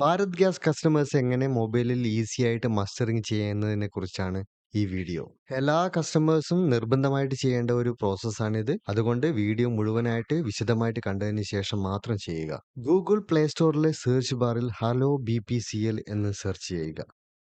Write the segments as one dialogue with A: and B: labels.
A: Bharat gas customers എങ്ങനെ മൊബൈലിൽ easy ആയിട്ട് മസ്റ്ററിങ് ചെയ്യുന്നതിനെ കുറിച്ചാണ് ഈ വീഡിയോ. എല്ലാ കസ്റ്റമേഴ്സും നിർബന്ധമായിട്ട് ചെയ്യേണ്ട ഒരു പ്രോസസ്സാണിത്. അതുകൊണ്ട് വീഡിയോ മുഴുവനായിട്ട് വിശദമായിട്ട് കണ്ടതിന് ശേഷം മാത്രം ചെയ്യുക. ഗൂഗിൾ പ്ലേ സ്റ്റോറിലെ സെർച്ച് ബാറിൽ ഹലോ ബിപിസിഎൽ എന്ന് സെർച്ച് ചെയ്യുക.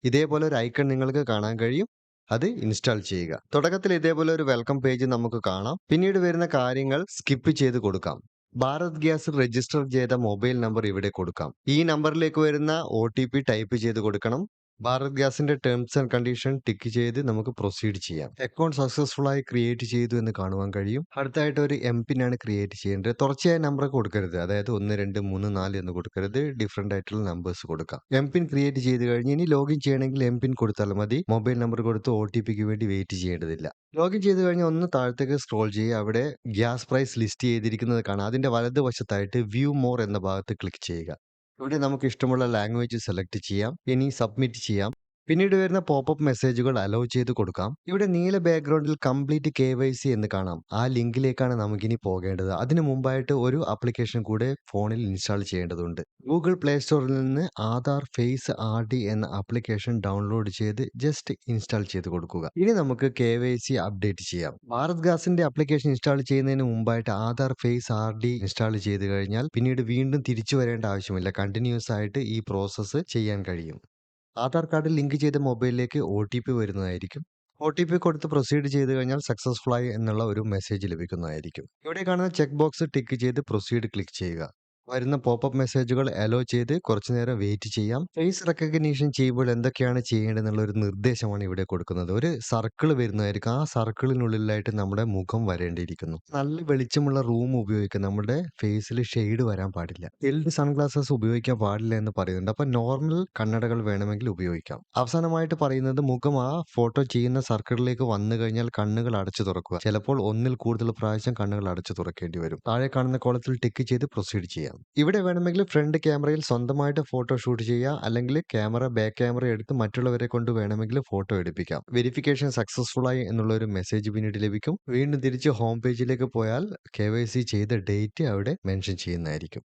A: ഇതേപോലെ ഒരു ഐക്കൺ നിങ്ങൾക്ക് കാണാൻ കഴിയും. അത് ഇൻസ്റ്റാൾ ചെയ്യുക. തുടക്കത്തിൽ ഇതേപോലെ ഒരു വെൽക്കം പേജ് നമുക്ക് കാണാം. പിന്നീട് വരുന്ന കാര്യങ്ങൾ സ്കിപ്പ് ചെയ്ത് കൊടുക്കാം. ഭാരത് ഗ്യാസ് രജിസ്റ്റർ ചെയ്ത മൊബൈൽ നമ്പർ ഇവിടെ കൊടുക്കാം. ഈ നമ്പറിലേക്ക് വരുന്ന ഒ ടി പി ടൈപ്പ് ചെയ്ത് കൊടുക്കണം. ഭാരത് ഗ്യാസിന്റെ ടേംസ് ആൻഡ് കണ്ടീഷൻ ടിക്ക് ചെയ്ത് നമുക്ക് പ്രൊസീഡ് ചെയ്യാം. അക്കൗണ്ട് സക്സസ്ഫുൾ ആയി ക്രിയേറ്റ് ചെയ്തു എന്ന് കാണുവാൻ കഴിയും. അടുത്തായിട്ട് ഒരു എംപിൻ ആണ് ക്രിയേറ്റ് ചെയ്യേണ്ടത്. തുടർച്ചയായ നമ്പർ കൊടുക്കരുത്. അതായത് 1, 2, 3, 4 എന്ന് കൊടുക്കരുത്. ഡിഫറെന്റ് ആയിട്ടുള്ള നമ്പേഴ്സ് കൊടുക്കാം. എം പിൻ ക്രിയേറ്റ് ചെയ്ത് കഴിഞ്ഞ് ഇനി ലോഗിൻ ചെയ്യണമെങ്കിൽ എം പിൻ കൊടുത്താൽ മതി. മൊബൈൽ നമ്പർ കൊടുത്ത് ഒ ടി പിക്ക് വേണ്ടി വെയിറ്റ് ചെയ്യേണ്ടതില്ല. ലോഗിൻ ചെയ്ത് കഴിഞ്ഞ് ഒന്ന് താഴത്തേക്ക് സ്ക്രോൾ ചെയ്യുക. അവിടെ ഗ്യാസ് പ്രൈസ് ലിസ്റ്റ് ചെയ്തിരിക്കുന്നത് കാണാം. അതിന്റെ വലതുവശത്തായിട്ട് വ്യൂ മോർ എന്ന ഭാഗത്ത് ക്ലിക്ക് ചെയ്യുക. ഇവിടെ നമുക്ക് ഇഷ്ടമുള്ള ലാംഗ്വേജ് സെലക്ട് ചെയ്യാം. ഇനി സബ്മിറ്റ് ചെയ്യാം. പിന്നീട് വരുന്ന പോപ്പപ്പ് മെസ്സേജുകൾ അലോ ചെയ്ത് കൊടുക്കാം. ഇവിടെ നീല ബാക്ക്ഗ്രൗണ്ടിൽ കംപ്ലീറ്റ് കെവൈസി എന്ന് കാണാം. ആ ലിങ്കിലേക്കാണ് നമുക്കിനി പോകേണ്ടത്. അതിനു മുമ്പായിട്ട് ഒരു ആപ്ലിക്കേഷൻ കൂടെ ഫോണിൽ ഇൻസ്റ്റാൾ ചെയ്യേണ്ടതുണ്ട്. ഗൂഗിൾ പ്ലേ സ്റ്റോറിൽ നിന്ന് ആധാർ ഫേസ് ആർ ഡി എന്ന ആപ്ലിക്കേഷൻ ഡൗൺലോഡ് ചെയ്ത് ജസ്റ്റ് ഇൻസ്റ്റാൾ ചെയ്ത് കൊടുക്കുക. ഇനി നമുക്ക് കെവൈസി അപ്ഡേറ്റ് ചെയ്യാം. ഭാരത് ഗ്യാസിന്റെ ആപ്ലിക്കേഷൻ ഇൻസ്റ്റാൾ ചെയ്യുന്നതിന് മുമ്പായിട്ട് Aadhaar face R D install ചെയ്ത് കഴിഞ്ഞാൽ പിന്നീട് വീണ്ടും തിരിച്ചു വരേണ്ട ആവശ്യമില്ല. കണ്ടിന്യൂസ് ആയിട്ട് ഈ പ്രോസസ്സ് ചെയ്യാൻ കഴിയും. ആധാർ കാർഡ് ലിങ്ക് ചെയ്ത മൊബൈലിലേക്ക് ഒ ടി പി വരുന്നതായിരിക്കും. ഒ ടി പി കൊടുത്ത് പ്രൊസീഡ് ചെയ്ത് കഴിഞ്ഞാൽ സക്സസ്ഫുൾ ആയി എന്നുള്ള ഒരു മെസ്സേജ് ലഭിക്കുന്നതായിരിക്കും. ഇവിടെ കാണുന്ന ചെക്ക് ബോക്സ് ടിക്ക് ചെയ്ത് പ്രൊസീഡ് ക്ലിക്ക് ചെയ്യുക. വരുന്ന പോപ്പപ്പ് മെസ്സേജുകൾ അലോ ചെയ്ത് കുറച്ചു നേരം വെയിറ്റ് ചെയ്യാം. ഫേസ് റെക്കഗ്നീഷൻ ചെയ്യുമ്പോൾ എന്തൊക്കെയാണ് ചെയ്യേണ്ടത് എന്നുള്ള ഒരു നിർദ്ദേശമാണ് ഇവിടെ കൊടുക്കുന്നത്. ഒരു സർക്കിൾ വരുന്നതായിരിക്കും. ആ സർക്കിളിനുള്ളിലായിട്ട് നമ്മുടെ മുഖം വരേണ്ടിയിരിക്കുന്നു. നല്ല വെളിച്ചമുള്ള റൂം ഉപയോഗിക്കുക. നമ്മുടെ ഫേസിൽ ഷെയ്ഡ് വരാൻ പാടില്ല. എൽഡ് സൺഗ്ലാസസ് ഉപയോഗിക്കാൻ പാടില്ല എന്ന് പറയുന്നുണ്ട്. അപ്പൊ നോർമൽ കണ്ണടകൾ വേണമെങ്കിൽ ഉപയോഗിക്കാം. അവസാനമായിട്ട് പറയുന്നത് മുഖം ആ ഫോട്ടോ ചെയ്യുന്ന സർക്കിളിലേക്ക് വന്നു കഴിഞ്ഞാൽ കണ്ണുകൾ അടച്ചു തുറക്കുക. ചിലപ്പോൾ ഒന്നിൽ കൂടുതൽ പ്രാവശ്യം കണ്ണുകൾ അടച്ചു തുറക്കേണ്ടി വരും. താഴെ കാണുന്ന കോളത്തിൽ ടിക്ക് ചെയ്ത് പ്രൊസീഡ് ചെയ്യാം. ഇവിടെ വേണമെങ്കിൽ ഫ്രണ്ട് ക്യാമറയിൽ സ്വന്തമായിട്ട് ഫോട്ടോ ഷൂട്ട് ചെയ്യുക. അല്ലെങ്കിൽ ക്യാമറ ബാക്ക് ക്യാമറ എടുത്ത് മറ്റുള്ളവരെ കൊണ്ട് വേണമെങ്കിൽ ഫോട്ടോ എടുപ്പിക്കാം. വെരിഫിക്കേഷൻ സക്സസ്ഫുൾ ആയി എന്നുള്ള ഒരു മെസ്സേജ് പിന്നീട് ലഭിക്കും. വീണ്ടും തിരിച്ച് ഹോം പേജിലേക്ക് പോയാൽ കെ ചെയ്ത ഡേറ്റ് അവിടെ മെൻഷൻ ചെയ്യുന്നതായിരിക്കും.